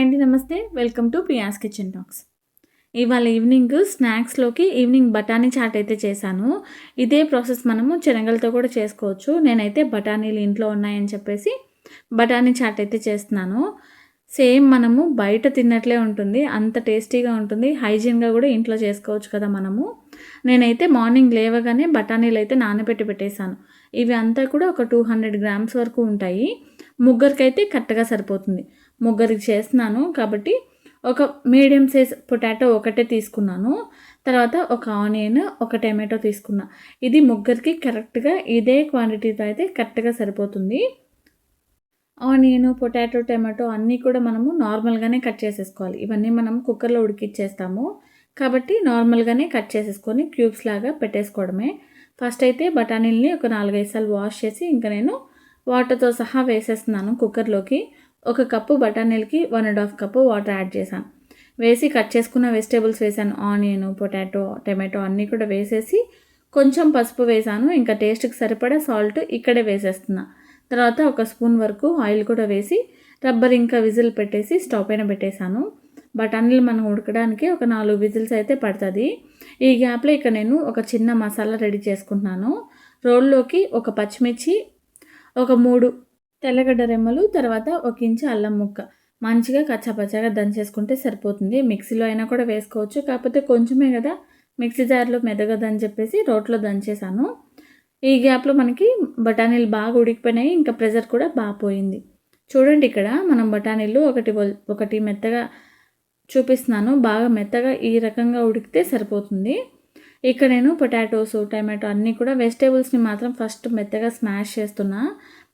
Hi అండి నమస్తే. Welcome to Pia's kitchen talks. ఇవాళ ఈవినింగ్ స్నాక్స్లోకి ఈవినింగ్ బఠానీ చాట్ అయితే చేశాను. ఇదే ప్రాసెస్ మనము శనగలతో కూడా చేసుకోవచ్చు. నేనైతే బఠానీలు ఇంట్లో ఉన్నాయని చెప్పేసి బఠానీ చాట్ అయితే చేస్తున్నాను. సేమ్ మనము బయట తిన్నట్లే ఉంటుంది. అంత టేస్టీగా ఉంటుంది. హైజీన్గా కూడా ఇంట్లో చేసుకోవచ్చు కదా మనము. నేనైతే మార్నింగ్ లేవగానే బఠానీలు అయితే నానబెట్టి పెట్టేశాను. ఇవి అంతా కూడా ఒక టూ హండ్రెడ్ గ్రామ్స్ వరకు ఉంటాయి. ముగ్గురికైతే కరెక్ట్గా సరిపోతుంది. ముగ్గురికి చేస్తున్నాను. కాబట్టి ఒక మీడియం సైజ్ పొటాటో ఒకటే తీసుకున్నాను. తర్వాత ఒక ఆనియన్ ఒక టమాటో తీసుకున్నా. ఇది ముగ్గురికి కరెక్ట్గా ఇదే క్వాంటిటీతో అయితే కరెక్ట్గా సరిపోతుంది. ఆనియన్ పొటాటో టమాటో అన్నీ కూడా మనము నార్మల్గానే కట్ చేసేసుకోవాలి. ఇవన్నీ మనం కుక్కర్లో ఉడికిచ్చేస్తాము. కాబట్టి నార్మల్గానే కట్ చేసేసుకొని క్యూబ్స్ లాగా పెట్టేసుకోవడమే. ఫస్ట్ అయితే బఠానీల్ని ఒక నాలుగైదు సార్లు వాష్ చేసి ఇంకా నేను వాటర్తో సహా వేసేస్తున్నాను కుక్కర్లోకి. ఒక cup బఠానీలకి one and half cup water add చేశాను. వేసి కట్ చేసుకున్న వెజిటేబుల్స్ వేసాను ఆనియన్ పొటాటో టమాటో అన్నీ కూడా వేసేసి కొంచెం పసుపు వేసాను ఇంకా టేస్ట్కి సరిపడా సాల్ట్ ఇక్కడే వేసేస్తున్నా. తర్వాత ఒక స్పూన్ వరకు ఆయిల్ కూడా వేసి రబ్బర్ ఇంకా విజిల్ పెట్టేసి స్టవ్ పైన పెట్టేశాను. బఠానీలు మనం ఉడకడానికి ఒక నాలుగు విజిల్స్ అయితే పడుతుంది. ఈ గ్యాప్లో ఇక నేను ఒక చిన్న మసాలా రెడీ చేసుకుంటున్నాను. రోల్లోకి ఒక పచ్చిమిర్చి ఒక మూడు తెల్లగడ్డ రెమ్మలు తర్వాత ఒక ఇంచు అల్లం ముక్క. మంచిగా కచ్చాపచ్చాగా దంచేసుకుంటే సరిపోతుంది. మిక్సీలో అయినా కూడా వేసుకోవచ్చు. కాకపోతే కొంచెమే కదా. మిక్సీ జార్లో మెదగదని చెప్పేసి రోట్లో దంచేసాను ఈ గ్యాప్లో మనకి బఠానీలు బాగా ఉడికిపోయినాయి. ఇంకా ప్రెజర్ కూడా బాగా పోయింది. చూడండి ఇక్కడ మనం బఠానీలు ఒకటి ఒకటి మెత్తగా చూపిస్తున్నాను. బాగా మెత్తగా ఈ రకంగా ఉడికితే సరిపోతుంది. ఇక్కడ నేను పొటాటోస్ టమాటో అన్నీ కూడా వెజిటేబుల్స్ని మాత్రం ఫస్ట్ మెత్తగా స్మాష్ చేస్తున్నా.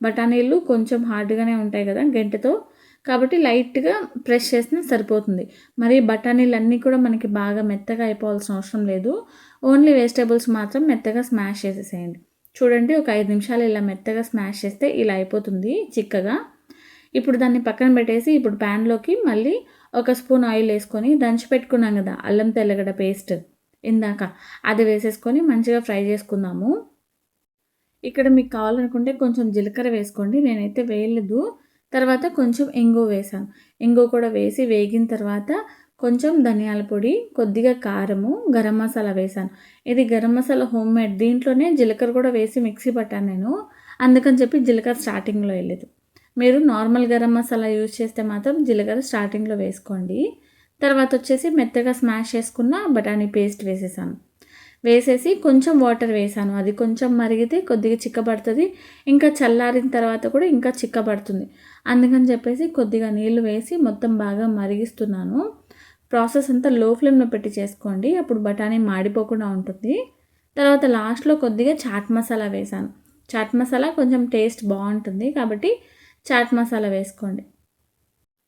బఠానీలు కొంచెం హార్డ్గానే ఉంటాయి కదా గంటతో. కాబట్టి లైట్గా ప్రెస్ చేస్తే సరిపోతుంది. మరి బఠానీలు అన్నీ కూడా మనకి బాగా మెత్తగా అయిపోవాల్సిన అవసరం లేదు. ఓన్లీ వెజిటేబుల్స్ మాత్రం మెత్తగా స్మాష్ చేసేసేయండి. చూడండి ఒక ఐదు నిమిషాలు ఇలా మెత్తగా స్మాష్ చేస్తే ఇలా అయిపోతుంది చిక్కగా. ఇప్పుడు దాన్ని పక్కన పెట్టేసి ఇప్పుడు ప్యాన్లోకి మళ్ళీ ఒక స్పూన్ ఆయిల్ వేసుకొని దంచి పెట్టుకున్నాం కదా అల్లం తెల్లగడ్డ పేస్ట్ ఇందాక అది వేసేసుకొని మంచిగా ఫ్రై చేసుకుందాము. ఇక్కడ మీకు కావాలనుకుంటే కొంచెం జీలకర్ర వేసుకోండి. నేనైతే వేయలేదు. తర్వాత కొంచెం ఇంగు వేసాను. ఇంగు కూడా వేసి వేగిన తర్వాత కొంచెం ధనియాల పొడి కొద్దిగా కారము గరం మసాలా వేసాను. ఇది గరం మసాలా హోమ్ మేడ్. దీంట్లోనే జీలకర్ర కూడా వేసి మిక్సీ పట్టాను నేను. అందుకని చెప్పి జీలకర్ర స్టార్టింగ్లో వెళ్ళదు మీరు నార్మల్ గరం మసాలా యూజ్ చేస్తే మాత్రం జీలకర్ర స్టార్టింగ్లో వేసుకోండి. తర్వాత వచ్చేసి మెత్తగా స్మాష్ చేసుకున్న బఠానీ పేస్ట్ వేసేసాను. వేసేసి కొంచెం వాటర్ వేసాను. అది కొంచెం మరిగితే కొద్దిగా చిక్కబడుతుంది. ఇంకా చల్లారిన తర్వాత కూడా ఇంకా చిక్కబడుతుంది. అందుకని చెప్పేసి కొద్దిగా నీళ్ళు వేసి మొత్తం బాగా మరిగిస్తున్నాను. ప్రాసెస్ అంతా లో ఫ్లేమ్లో పెట్టి చేసుకోండి. అప్పుడు బఠానీ మాడిపోకుండా ఉంటుంది. తర్వాత లాస్ట్లో కొద్దిగా చాట్ మసాలా వేసాను. చాట్ మసాలా కొంచెం టేస్ట్ బాగుంటుంది కాబట్టి చాట్ మసాలా వేసుకోండి.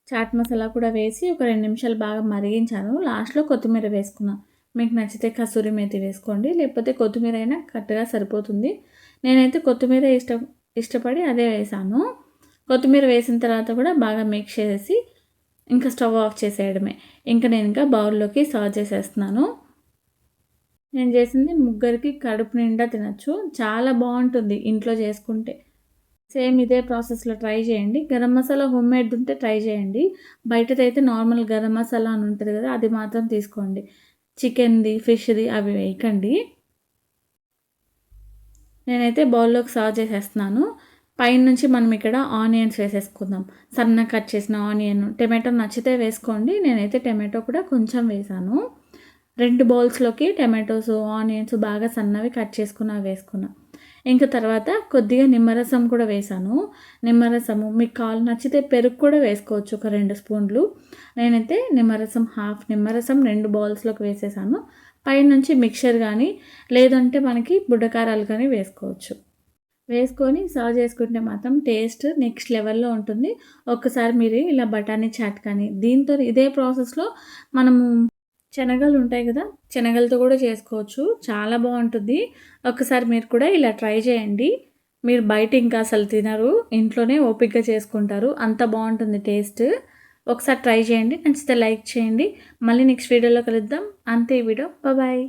చాట్ మసాలా కూడా వేసి ఒక రెండు నిమిషాలు బాగా మరిగించాను. లాస్ట్లో కొత్తిమీర వేసుకున్నాను మీకు నచ్చితే కసూరి మేతి వేసుకోండి. లేకపోతే కొత్తిమీర అయినా కరెక్ట్గా సరిపోతుంది. నేనైతే కొత్తిమీర ఇష్ట ఇష్టపడి అదే వేసాను. కొత్తిమీర వేసిన తర్వాత కూడా బాగా మిక్స్ చేసి ఇంకా స్టవ్ ఆఫ్ చేసేయడమే. ఇంకా నేను ఇంకా బౌల్లోకి సర్వ్ చేసేస్తున్నాను. నేను చేసింది ముగ్గురికి కడుపు నిండా తినచ్చు. చాలా బాగుంటుంది ఇంట్లో చేసుకుంటే. సేమ్ ఇదే ప్రాసెస్లో ట్రై చేయండి. గరం మసాలా హోమ్ మేడ్ ఉంటే ట్రై చేయండి. బయటదైతే నార్మల్ గరం మసాలా అని ఉంటుంది కదా అది మాత్రం తీసుకోండి. చికెన్ది ఫిష్ది అవి వేయకండి. నేనైతే బౌల్లోకి సర్వ్ చేసేస్తున్నాను. పైన నుంచి మనం ఇక్కడ ఆనియన్స్ వేసేసుకుందాం. సన్న కట్ చేసిన ఆనియన్ టమాటో నచ్చితే వేసుకోండి. నేనైతే టమాటో కూడా కొంచెం వేసాను. రెండు బౌల్స్లోకి టమాటోస్ ఆనియన్స్ బాగా సన్నవి కట్ చేసుకున్న వేసుకున్నాను ఇంకా తర్వాత కొద్దిగా నిమ్మరసం కూడా వేసాను నిమ్మరసము మీకు కాలు నచ్చితే పెరుగు కూడా వేసుకోవచ్చు ఒక రెండు స్పూన్లు. నేనైతే నిమ్మరసం హాఫ్ నిమ్మరసం రెండు బౌల్స్లోకి వేసేసాను. పైనుంచి మిక్చర్ కానీ లేదంటే మనకి బుడ్డకారాలు కానీ వేసుకోవచ్చు. వేసుకొని సర్వ్ చేసుకుంటే మాత్రం టేస్ట్ నెక్స్ట్ లెవెల్లో ఉంటుంది. ఒక్కసారి మీరు ఇలా బఠానీ చాట్ కానీ దీంతో ఇదే ప్రాసెస్లో మనము శనగలు ఉంటాయి కదా శనగలతో కూడా చేసుకోవచ్చు. చాలా బాగుంటుంది. ఒకసారి మీరు కూడా ఇలా ట్రై చేయండి. మీరు బయట ఇంకా అసలు తినరు ఇంట్లోనే ఓపిక్గా చేసుకుంటారు. అంత బాగుంటుంది టేస్ట్. ఒకసారి ట్రై చేయండి. నచ్చితే లైక్ చేయండి. మళ్ళీ నెక్స్ట్ వీడియోలో కలుద్దాం. అంతే వీడియో. బాయ్.